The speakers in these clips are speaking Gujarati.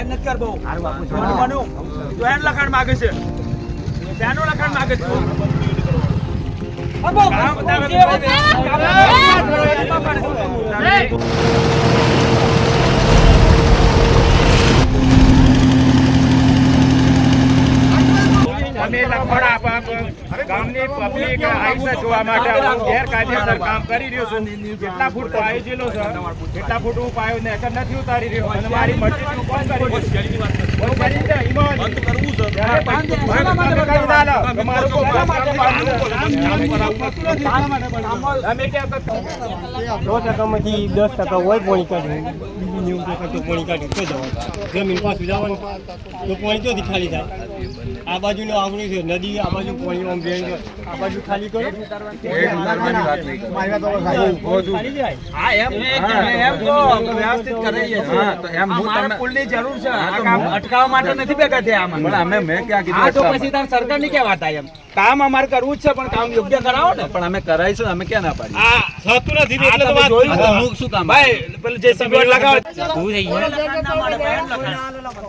બનવું તો એનું લખાણ માગે છે. તેનું લખાણ માગે છે. કામ બતાવે તો ભાઈ કામ બતાવે. અમે લખણ આપા ગામની પબ્લિક આવી છે જોવા માટે હું ગેરકાયદેસર કામ કરી રહ્યો છું. કેટલા ફૂટ પાયો જેલો છે. કેટલા ફૂટ હું પાયો ને અસર નથી ઉતારી રહ્યો. અને મારી મરજી હું કોણ કરી રહ્યો? કોઈ કરી દે, ઈમાન. ત્યારે બંધ કરી દસ ટકા હોય પાણી કાઢવું બીજું નેવું ટકા તો પાણી કાઢી. તો જવાનું જમીન પાછું જવાનું. તો પાણી ક્યાંથી ખાલી થાય? આ બાજુનું આવડું છે નદી આ બાજુ પાણી આમ બેન આ બાજુ ખાલી કરો. અમે જરૂર છે. આ કામ અટકાવવા માટે નથી ભેગા થયા આમાં. હા, તો પછી તમે સરકારની ક્યાં વાત આવી એમ? કામ અમારે કરવું જ છે પણ કામ યોગ્ય કરાવો ને. પણ અમે કરાવીશું અમે ક્યાં ના પાડીએ? થતું નથી એટલે તો વાત છે? શું? કામ? ભાઈ પેલું જે સિગરેટ લગાવ ઊભું થઈ ગયો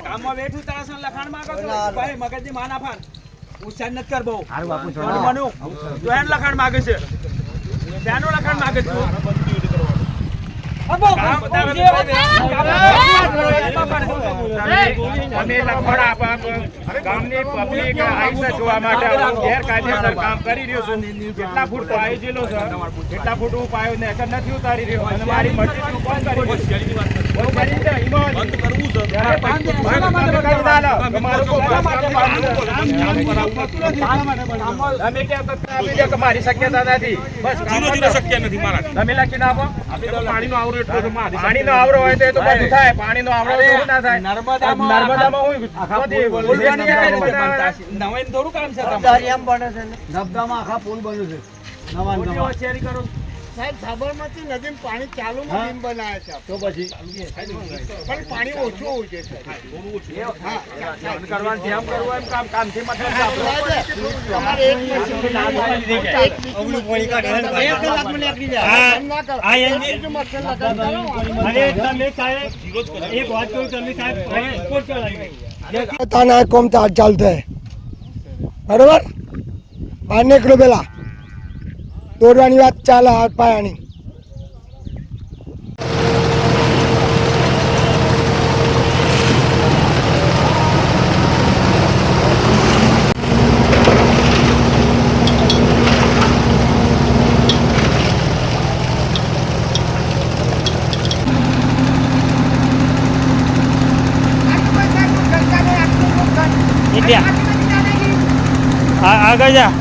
કામમાં બેઠું તારા સામે લખાણમાં છો? ભાઈ મગજની માના ફાર ઉછાન નથી કર બહુ. થોડું મનુ તો એન લખાણ માગે છે. તેનું લખાણ માગે છે કામ બતાવે તો ભાઈ કામ અમે લખોડા ગામની પબ્લિક આવી જોવા માટે હું ગેરકાયદેસર કામ કરી રહ્યો છું. કેટલા ફૂટ પાયો ગયેલો છે કેટલા ફૂટ હું પાયો ને નથી ઉતારી રહ્યો. અને મારી મરજી કોણ કરી બંધ મારી શક્યતા નથી. બસ શક્ય નથી મારા. તમે લખીને આપો. પાણીનો આવરો એટલો પાણીનો આવરો હોય તો બધું થાય. પાણીનો આવરો ના થાય? નર્મદામાં નર્મદામાં હું થોડું કામ છે તમારે. એમ બને છે ને? ધબધામાં આખા પુલ બન્યું છે. નવા. નવા કરો. સાહેબ સાબરમતી નદીમાં પાણી ચાલુમાં બીમ બનાવ્યા છે. તો પછી? પણ પાણી ઓછું હોય છે ધ્યાન કરવાનું જેમ કરવું એમ કામ કામથી મતલબ છે આપણો. તમારે એક મશીન એક અવળું પાણી કાઢે એક કલાકમાં નીકળી જાય. હા. એમ ના કરો. આ એમ- બીજું મશીન લગાડ કરો. અને તમે સાહેબ એક વાત કહું તમે સાહેબ પાણી કોટ ચલાવી તાના કોમ તા બરોબર? બહાર નીકળો પેલા દોડવાની વાત ચાલે હાથ પાયાની. આગળ જા.